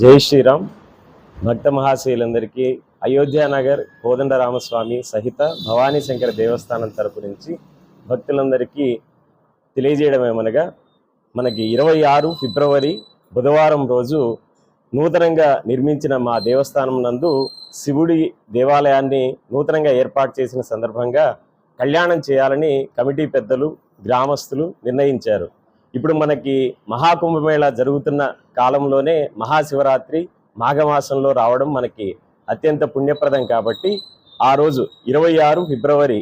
జై శ్రీరామ్. భక్త మహాశయులందరికీ అయోధ్యానగర్ కోదండరామస్వామి సహిత భవానీ శంకర దేవస్థానం తరపు నుంచి భక్తులందరికీ తెలియజేయడం ఏమనగా మనకి ఇరవై ఆరు ఫిబ్రవరి బుధవారం రోజు నూతనంగా నిర్మించిన మా దేవస్థానం నందు శివుడి దేవాలయాన్ని నూతనంగా ఏర్పాటు చేసిన సందర్భంగా కళ్యాణం చేయాలని కమిటీ పెద్దలు గ్రామస్తులు నిర్ణయించారు. ఇప్పుడు మనకి మహాకుంభమేళ జరుగుతున్న కాలంలోనే మహాశివరాత్రి మాఘమాసంలో రావడం మనకి అత్యంత పుణ్యప్రదం కాబట్టి ఆ రోజు ఇరవై ఆరు ఫిబ్రవరి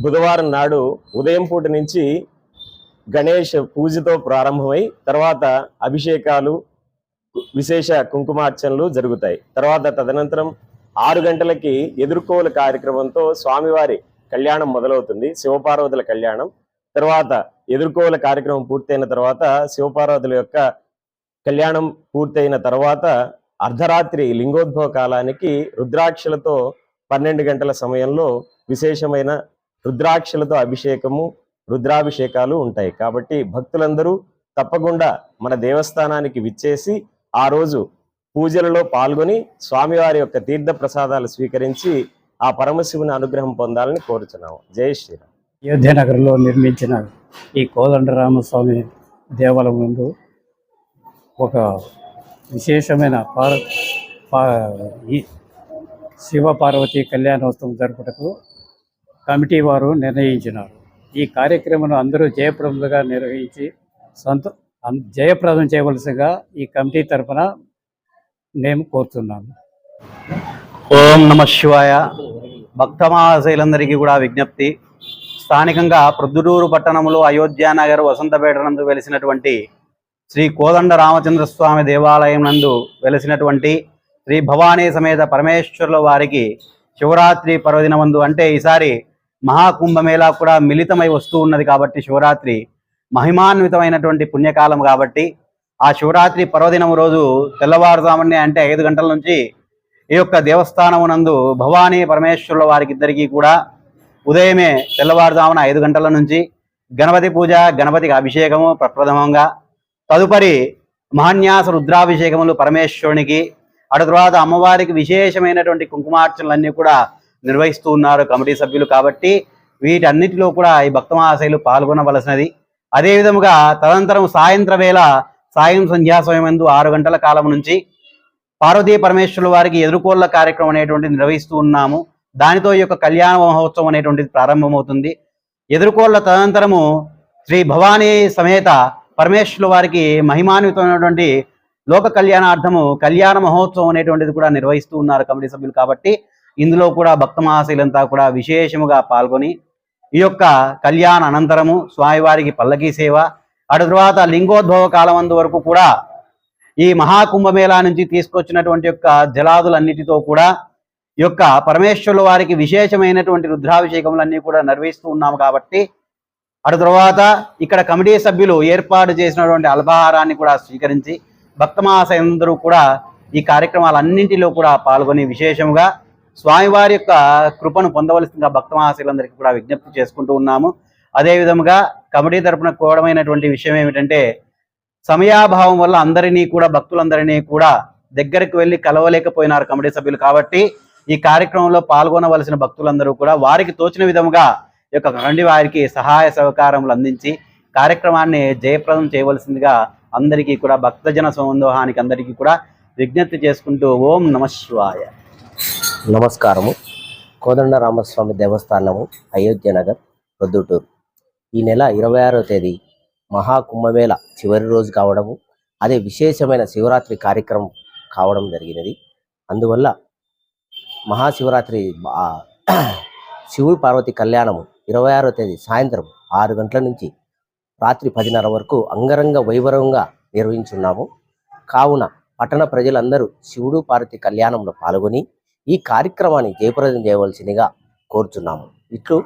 బుధవారం నాడు ఉదయం పూట నుంచి గణేష్ పూజతో ప్రారంభమై తర్వాత అభిషేకాలు విశేష కుంకుమార్చనలు జరుగుతాయి. తర్వాత తదనంతరం ఆరు గంటలకి ఎదుర్కోల కార్యక్రమంతో స్వామివారి కళ్యాణం మొదలవుతుంది. శివపార్వతుల కళ్యాణం. తర్వాత ఎదుర్కోవల కార్యక్రమం పూర్తయిన తర్వాత శివపార్వతుల యొక్క కళ్యాణం పూర్తయిన తర్వాత అర్ధరాత్రి లింగోద్భవ కాలానికి రుద్రాక్షలతో పన్నెండు గంటల సమయంలో విశేషమైన రుద్రాక్షలతో అభిషేకము రుద్రాభిషేకాలు ఉంటాయి. కాబట్టి భక్తులందరూ తప్పకుండా మన దేవస్థానానికి విచ్చేసి ఆ రోజు పూజలలో పాల్గొని స్వామివారి యొక్క తీర్థ ప్రసాదాలు స్వీకరించి ఆ పరమశివుని అనుగ్రహం పొందాలని కోరుచున్నాము. జై శ్రీరామ్. అయోధ్యనగర్లో నిర్మించిన ఈ కోదండరామస్వామి దేవాలయం ముందు ఒక విశేషమైన పార్ పా ఈ శివ పార్వతి కళ్యాణోత్సవం జరుపుటకు కమిటీ వారు నిర్ణయించినారు. ఈ కార్యక్రమం అందరూ జయప్రదంగా నిర్వహించి సొంత జయప్రదం చేయవలసిగా ఈ కమిటీ తరఫున నేను కోరుతున్నాను ఓం నమ శివాయ. భక్త మహాశైలందరికీ కూడా విజ్ఞప్తి. స్థానికంగా ప్రొద్దుటూరు పట్టణంలో అయోధ్యానగర్ వసంతపేట నందు వెలిసినటువంటి శ్రీ కోదండ రామచంద్ర స్వామి దేవాలయం నందు వెలిసినటువంటి శ్రీ భవానీ సమేత పరమేశ్వరుల వారికి శివరాత్రి పర్వదినమందు అంటే ఈసారి మహాకుంభమేళా కూడా మిళితమై వస్తూ ఉన్నది కాబట్టి శివరాత్రి మహిమాన్వితమైనటువంటి పుణ్యకాలం కాబట్టి ఆ శివరాత్రి పర్వదినం రోజు తెల్లవారుజామునే అంటే ఐదు గంటల నుంచి ఈ యొక్క దేవస్థానమునందు భవానీ పరమేశ్వరుల వారికి ఇద్దరికీ కూడా ఉదయమే తెల్లవారుజామున ఐదు గంటల నుంచి గణపతి పూజ గణపతికి అభిషేకము ప్రప్రథమంగా. తదుపరి మహాన్యాస రుద్రాభిషేకములు పరమేశ్వరునికి అటు తర్వాత అమ్మవారికి విశేషమైనటువంటి కుంకుమార్చనలన్నీ కూడా నిర్వహిస్తూ ఉన్నారు కమిటీ సభ్యులు కాబట్టి వీటన్నిటిలో కూడా ఈ భక్తమహాశైలు పాల్గొనవలసినది. అదేవిధముగా తదనంతరం సాయంత్ర వేళ సాయం సంధ్యా సమయమందు ఆరు గంటల కాలం నుంచి పార్వతీ పరమేశ్వరుల వారికి ఎదుర్కోళ్ళ కార్యక్రమం అనేటువంటి నిర్వహిస్తూ ఉన్నాము. దానితో ఈ యొక్క కళ్యాణ మహోత్సవం అనేటువంటిది ప్రారంభమవుతుంది. ఎదుర్కోళ్ళ తదనంతరము శ్రీ భవానీ సమేత పరమేశ్వరుల వారికి మహిమాన్వితమైనటువంటి లోక కళ్యాణార్థము కళ్యాణ మహోత్సవం అనేటువంటిది కూడా నిర్వహిస్తూ ఉన్నారు కమిటీ సభ్యులు కాబట్టి ఇందులో కూడా భక్త మహాశైలంతా కూడా విశేషముగా పాల్గొని ఈ యొక్క కళ్యాణ అనంతరము స్వామివారికి పల్లకీ సేవ అటు తర్వాత లింగోద్భవ కాలం వరకు కూడా ఈ మహాకుంభమేళా నుంచి తీసుకొచ్చినటువంటి యొక్క జలాదులన్నిటితో కూడా యొక్క పరమేశ్వరుల వారికి విశేషమైనటువంటి రుద్రాభిషేకములన్నీ కూడా నిర్వహిస్తూ ఉన్నాము కాబట్టి అటు తర్వాత ఇక్కడ కమిటీ సభ్యులు ఏర్పాటు చేసినటువంటి అల్పాహారాన్ని కూడా స్వీకరించి భక్తమాసందరూ కూడా ఈ కార్యక్రమాలన్నింటిలో కూడా పాల్గొని విశేషముగా స్వామివారి యొక్క కృపను పొందవలసిందిగా భక్తమహాశీలందరికీ కూడా విజ్ఞప్తి చేసుకుంటూ ఉన్నాము. అదే విధముగా కమిటీ తరపున కోడమైనటువంటి విషయం ఏమిటంటే సమయాభావం వల్ల అందరినీ కూడా భక్తులందరినీ కూడా దగ్గరికి వెళ్ళి కలవలేకపోయినారు కమిటీ సభ్యులు కాబట్టి ఈ కార్యక్రమంలో పాల్గొనవలసిన భక్తులందరూ కూడా వారికి తోచిన విధముగా ఈ యొక్క కండి వారికి సహాయ సహకారములు అందించి కార్యక్రమాన్ని జయప్రదం చేయవలసిందిగా అందరికీ కూడా భక్తజన సందోహానికి అందరికీ కూడా విజ్ఞప్తి చేసుకుంటూ ఓం నమశివాయ నమస్కారము. కోదండ రామస్వామి దేవస్థానము అయోధ్య నగర్ ప్రొద్దుటూరు. ఈ నెల ఇరవై ఆరో తేదీ మహాకుంభమేళ చివరి రోజు కావడము అదే విశేషమైన శివరాత్రి కార్యక్రమం కావడం జరిగినది. అందువల్ల మహాశివరాత్రి శివుడు పార్వతి కళ్యాణము ఇరవై ఆరో తేదీ సాయంత్రం ఆరు గంటల నుంచి రాత్రి పదిన్నర వరకు అంగరంగ వైభవంగా నిర్వహించున్నాము. కావున పట్టణ ప్రజలందరూ శివుడు పార్వతి కళ్యాణంలో పాల్గొని ఈ కార్యక్రమాన్ని జయప్రదం చేయవలసిందిగా కోరుచున్నాము. ఇట్లు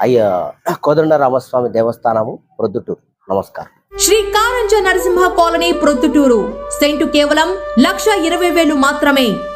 అయ్య కోదండరామస్వామి దేవస్థానము ప్రొద్దుటూరు. నమస్కారం. శ్రీ కారంజ నరసింహ కాలనీ ప్రొద్దుటూరు. సెంటు కేవలం లక్ష ఇరవై వేలు మాత్రమే.